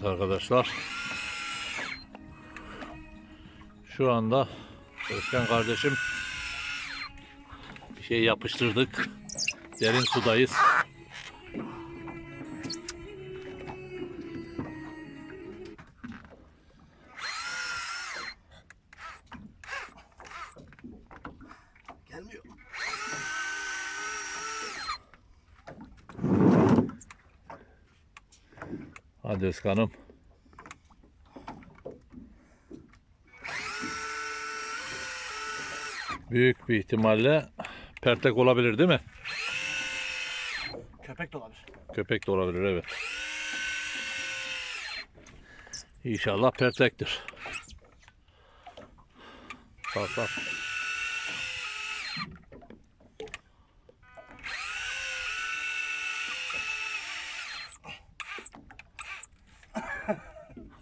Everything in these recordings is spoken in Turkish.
Evet arkadaşlar. Şu anda Özkan kardeşim bir şey yapıştırdık. Derin sudayız. Gelmiyor. Hadi Özkan'ım. Büyük bir ihtimalle pertek olabilir değil mi? Köpek de olabilir. Köpek de olabilir evet. İnşallah pertektir. Bak bak.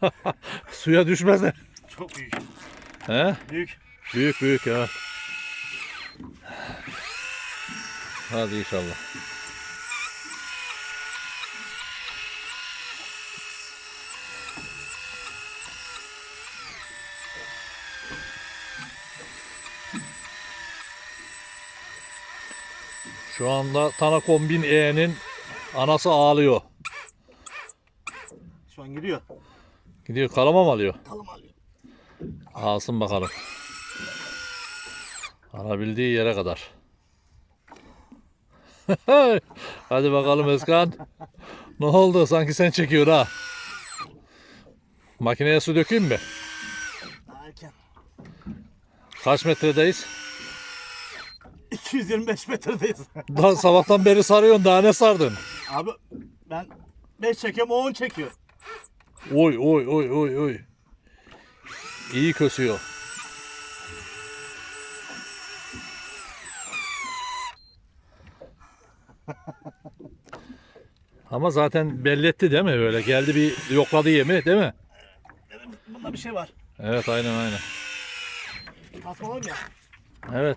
Suya düşmez de. Çok büyük. He? Büyük. Büyük büyük ya. Hadi inşallah. Şu anda Tana Kombin E'nin anası ağlıyor. Şu an gidiyor. Gidiyor kalama mı alıyor? Kalım alıyor. Alsın bakalım. Alabildiği yere kadar. Hadi bakalım Özkan. Ne oldu? Sanki sen çekiyor ha. Makineye su dökeyim mi? Erken. Kaç metredeyiz? 225 metredeyiz. Daha sabahtan beri sarıyorsun. Daha ne sardın? Abi ben 5 çekiyorum o 10 çekiyor. Oy oy oy oy oy. İyi kösüyor. Ama zaten belli etti değil mi böyle? Geldi bir yokladı yemi değil mi? Dedim bunda bir şey var. Evet aynen aynen. Tasmalar ya. Evet.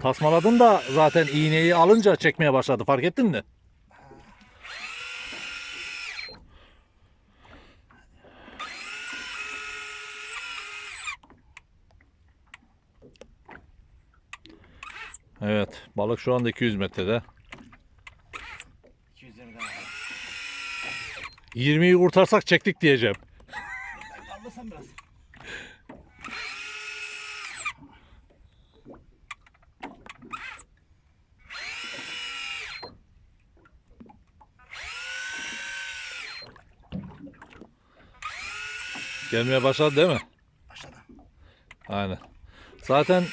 Tasmaladın da zaten iğneyi alınca çekmeye başladı. Fark ettin mi? Evet. Balık şu anda 200 metrede. 220'den 20'yi kurtarsak çektik diyeceğim. Kaldırsam biraz. Gelmeye başladı değil mi? Aşağıda. Aynen. Zaten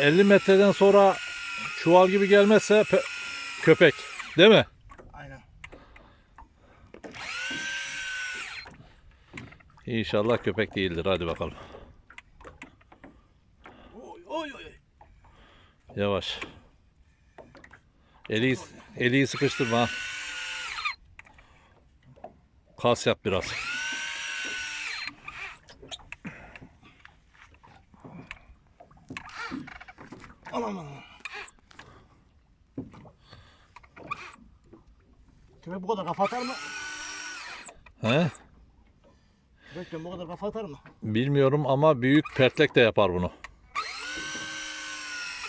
50 metreden sonra çuval gibi gelmezse pe- köpek. Değil mi? Aynen. İnşallah köpek değildir. Hadi bakalım. Oy oy oy. Yavaş. Eli, eli sıkıştırma. ha. Kas yap biraz. Aman aman. Köpek bu kadar kafa atar mı? He? Köpek diyorum, bu kadar kafa atar mı? Bilmiyorum ama büyük petlek de yapar bunu.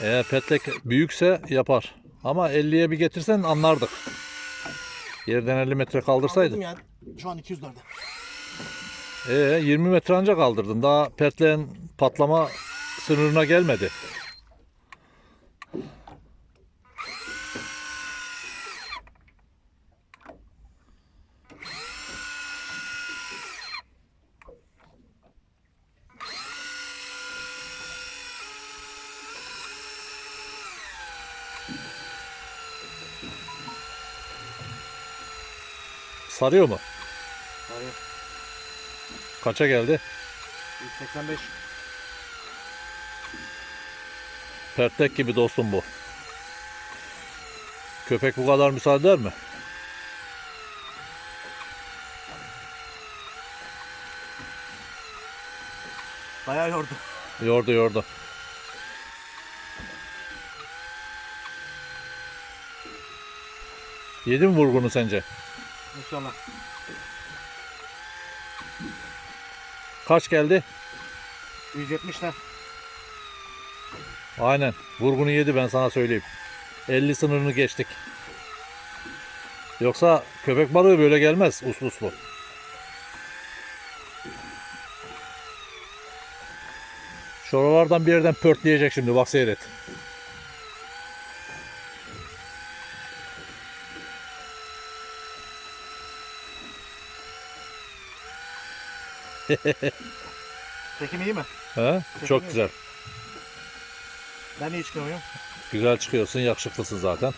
Eğer petlek büyükse yapar. Ama 50'ye bir getirsen anlardık. Yerden 50 metre kaldırsaydın. Aldım ya. Şu an 200'lerde. Ee 20 metre anca kaldırdın. Daha petleğin patlama sınırına gelmedi. Sarıyor mu? Hayır. Kaça geldi? 185. Pertek gibi dostum bu. Köpek bu kadar müsaade eder mi? Bayağı yordu. Yordu yordu. Yedi mi vurgunu sence? İnşallah. Kaç geldi? 170 'te. Aynen. Vurgunu yedi ben sana söyleyeyim. 50 sınırını geçtik. Yoksa köpek balığı böyle gelmez uslu uslu. Şuralardan bir yerden pörtleyecek şimdi bak seyret. Çekim iyi mi? He? Çok güzel. Ben iyi çıkıyor muyum? Güzel çıkıyorsun, yakışıklısın zaten.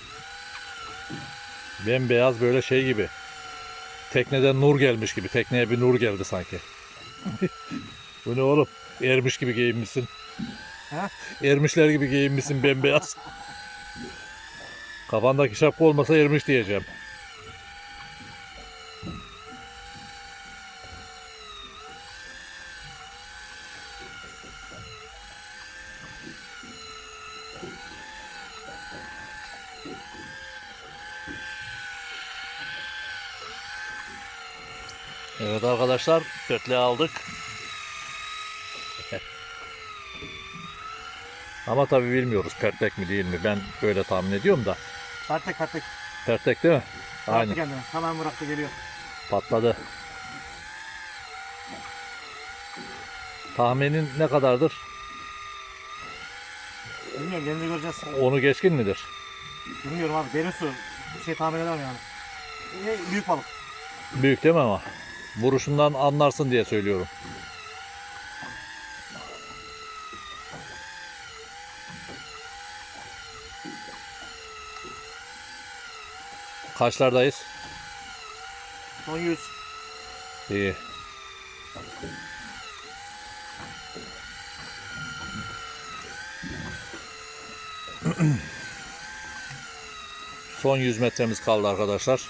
Bembeyaz böyle şey gibi. Tekneden nur gelmiş gibi. Tekneye bir nur geldi sanki. Bu ne oğlum? Ermiş gibi giyinmişsin. Ha? Ermişler gibi giyinmişsin bembeyaz. Kafandaki şapka olmasa ermiş diyeceğim. Evet arkadaşlar, kötle aldık. Ama tabii bilmiyoruz pertek mi değil mi. Ben böyle tahmin ediyorum da. Pertek pertek. Pertek değil mi? Bıraktı Aynen. kendini. Hemen bıraktı geliyor. Patladı. Tahminin ne kadardır? Bilmiyorum gelince göreceğiz. Onu geçkin midir? Bilmiyorum abi derin su. Bir şey tahmin edemem yani. Büyük balık. Büyük değil mi ama? Vuruşundan anlarsın diye söylüyorum. Kaçlardayız? Son 100. İyi. Son 100 metremiz kaldı arkadaşlar.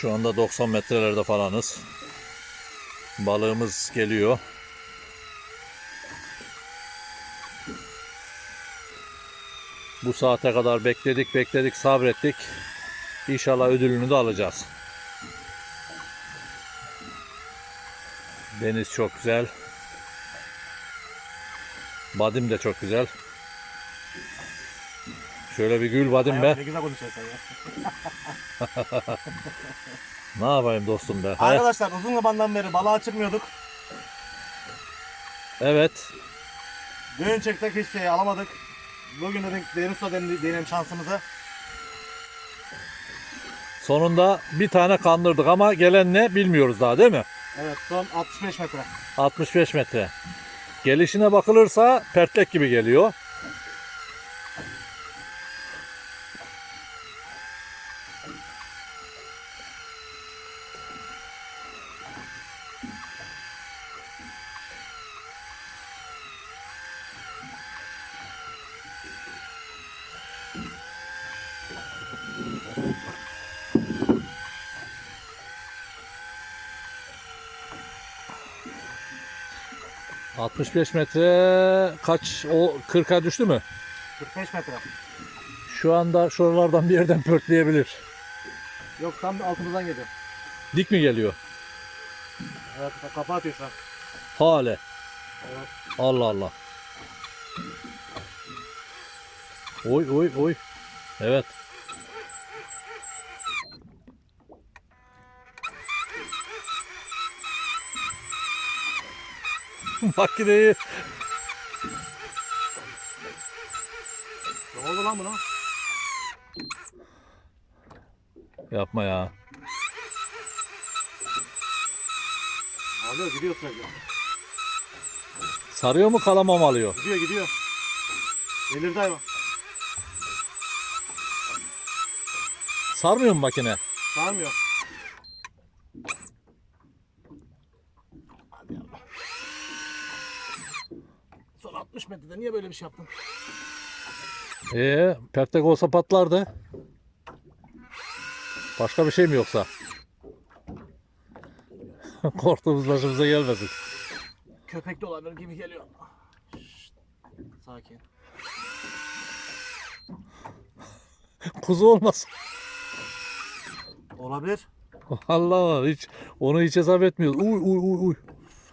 Şu anda 90 metrelerde falanız. Balığımız geliyor. Bu saate kadar bekledik bekledik sabrettik. İnşallah ödülünü de alacağız. Deniz çok güzel. Badim de çok güzel. Şöyle bir gül badim be. Ne yapayım dostum be. Arkadaşlar uzun zamandan beri balığa çıkmıyorduk. Evet. Düğün çektik hiçbir şey alamadık. Bugün dedik deneyelim deneyelim şansımızı. Sonunda bir tane kandırdık ama gelen ne bilmiyoruz daha değil mi? Evet son 65 metre. 65 metre. Gelişine bakılırsa pertlek gibi geliyor. ...65 metre... ...kaç... ...o 40'a düştü mü? 45 metre. Şu anda şuralardan bir yerden pörtleyebilir. Yok tam altımızdan geliyor. Dik mi geliyor? Evet atıyor şu an. Hale. Evet. Allah Allah. Oy oy oy. Evet. Makineyi Ne oldu lan buna? yapma ya. Alıyor gidiyor sürekli. Sarıyor mu kalama mı alıyor? Gidiyor gidiyor. Delirdi hayvan. Sarmıyor mu makine? Sarmıyor. Hadi yavrum. Son 60 metrede niye böyle bir şey yaptın? Ee, pertek olsa patlardı. Başka bir şey mi yoksa? Korktuğumuz başımıza gelmesin. Köpek de olabilir gibi geliyor. Şşt, Sakin. Kuzu olmasın. Olabilir. Allah Allah hiç onu hiç hesap etmiyoruz. Uy uy uy uy.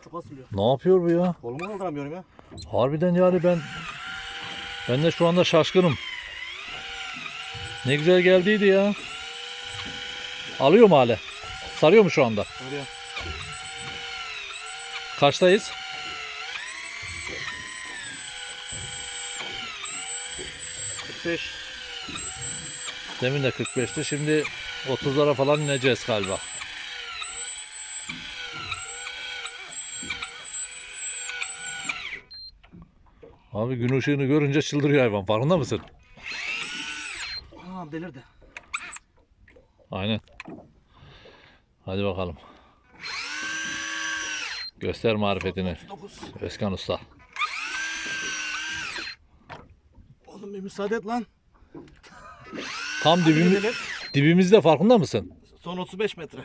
Çok asılıyor. Ne yapıyor bu ya? Kolumu kaldıramıyorum ya. Harbiden yani ben ben de şu anda şaşkınım. Ne güzel geldiydi ya. Alıyor mu hala? Sarıyor mu şu anda? Öyle. Kaçtayız? Demin de 45'ti. Şimdi 30'lara falan ineceğiz galiba. Abi gün ışığını görünce çıldırıyor hayvan. Farkında mısın? Aa delirdi. Aynen. Hadi bakalım. Göster marifetini. 9. Özkan Usta. Oğlum bir müsaade et lan. Tam dibimiz, dibimizde farkında mısın? Son 35 metre.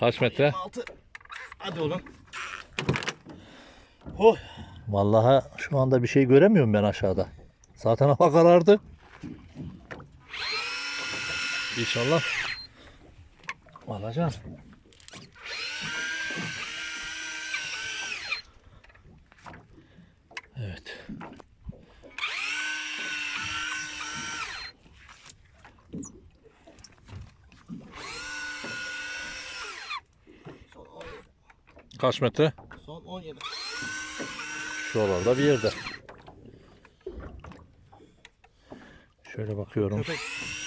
Kaç metre? 6. Hadi oğlum. Oh. Vallahi şu anda bir şey göremiyorum ben aşağıda. Zaten hava karardı. İnşallah. Alacağım. Kaç metre? Son 17. Şuralarda bir yerde. Şöyle bakıyorum. Köpek.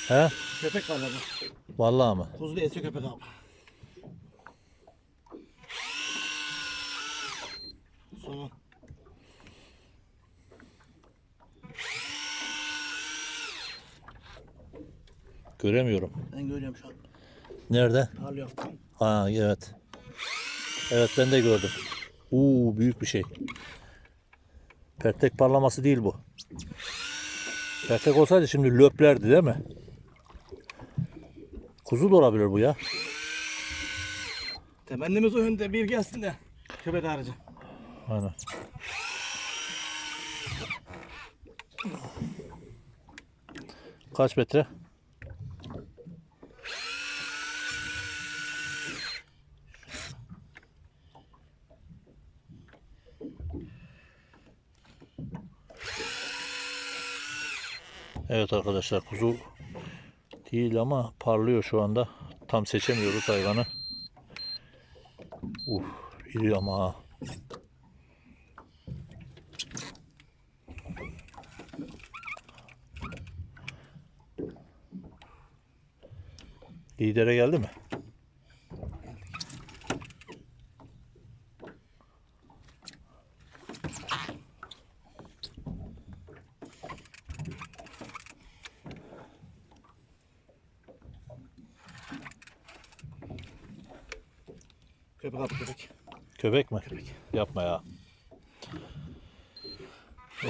He? Köpek var abi. Vallahi mı? Kuzlu esiyor köpek abi. Son. Göremiyorum. Ben görüyorum şu an. Nerede? Parlıyor. Ha evet. Evet ben de gördüm. Uuu büyük bir şey. Pertek parlaması değil bu. Pertek olsaydı şimdi löplerdi değil mi? Kuzu da olabilir bu ya. Temennimiz o yönde bir gelsin de. Köpek harici. Aynen. Kaç metre? Evet arkadaşlar kuzu değil ama parlıyor şu anda. Tam seçemiyoruz hayvanı. Uf, iri ama. Lidere geldi mi? Köpek abi köpek. Köpek mi? Yapma ya. Oh.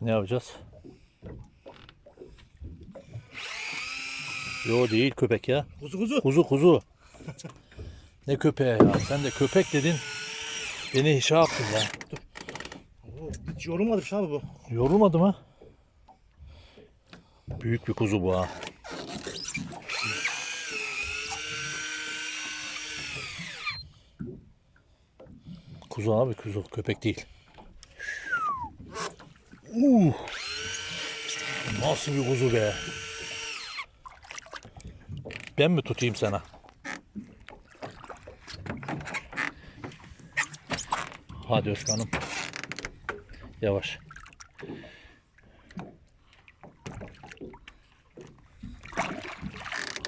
Ne yapacağız? Yo değil köpek ya. Kuzu kuzu. Kuzu kuzu. Ne köpeği ya? Sen de köpek dedin. Beni şey yaptın ya. Oo, Hiç yorulmadık abi bu. Yorulmadı mı? Büyük bir kuzu bu ha. Kuzu abi kuzu köpek değil. Uh. Nasıl bir kuzu be? Ben mi tutayım sana? Hadi Özkan'ım. Yavaş.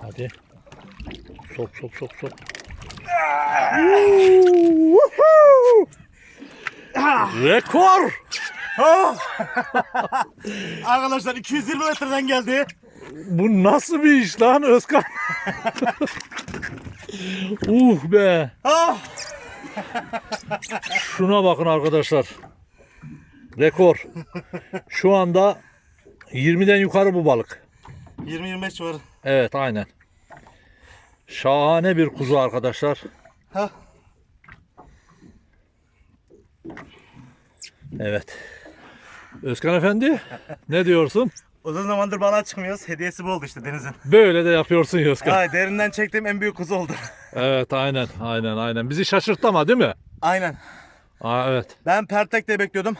Hadi. Sok sok sok sok. Rekor! Arkadaşlar 220 metreden geldi. Bu nasıl bir iş lan Özkan? uh be. Ah! Şuna bakın arkadaşlar. Rekor. Şu anda 20'den yukarı bu balık. 20-25 civarı. Evet aynen. Şahane bir kuzu arkadaşlar. Ha. Evet. Özkan Efendi ne diyorsun? Uzun zamandır balığa çıkmıyoruz. Hediyesi bu oldu işte denizin. Böyle de yapıyorsun ya Özkan. Ay derinden çektiğim en büyük kuzu oldu. Evet aynen aynen aynen. Bizi şaşırttı ama değil mi? Aynen. Aa, evet. Ben pertek de bekliyordum.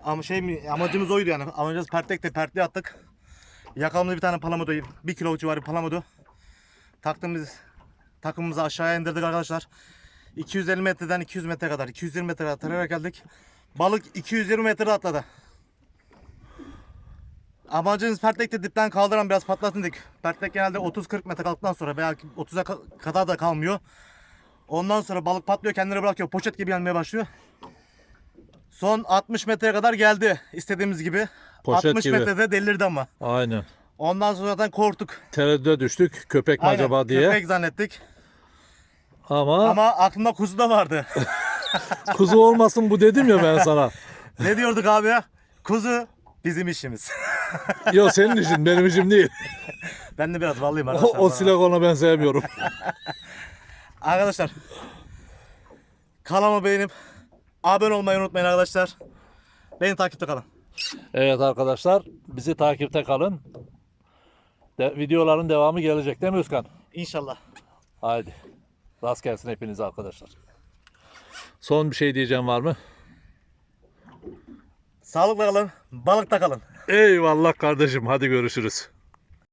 Ama şey mi amacımız oydu yani. Amacımız pertek de pertli attık. Yakalımda bir tane palamudo, bir kilo civarı palamudo. Taktığımız takımımızı aşağıya indirdik arkadaşlar. 250 metreden 200 metre kadar, 220 metre kadar tarayarak geldik. Balık 220 metrede atladı. Amacımız pertekte dipten kaldıran biraz patlatın dedik. Pertek genelde 30-40 metre kaldıktan sonra veya 30'a ka- kadar da kalmıyor. Ondan sonra balık patlıyor kendini bırakıyor. Poşet gibi gelmeye başlıyor. Son 60 metreye kadar geldi istediğimiz gibi. Poşet 60 gibi. metrede delirdi ama. Aynen. Ondan sonra zaten korktuk. Tereddüde düştük. Köpek mi Aynen, acaba diye. Köpek zannettik. Ama, Ama aklımda kuzu da vardı. kuzu olmasın bu dedim ya ben sana. ne diyorduk abi ya? Kuzu bizim işimiz. Yok senin için benim için değil. ben de biraz vallıyım O, arkadaşlar. o silagonu ben sevmiyorum. Arkadaşlar. Kanalımı beğenip abone olmayı unutmayın arkadaşlar. Beni takipte kalın. Evet arkadaşlar bizi takipte kalın. De, videoların devamı gelecek değil mi Özkan? İnşallah. Haydi. Rast gelsin hepinize arkadaşlar. Son bir şey diyeceğim var mı? Sağlıkla kalın. Balıkta kalın. Eyvallah kardeşim. Hadi görüşürüz.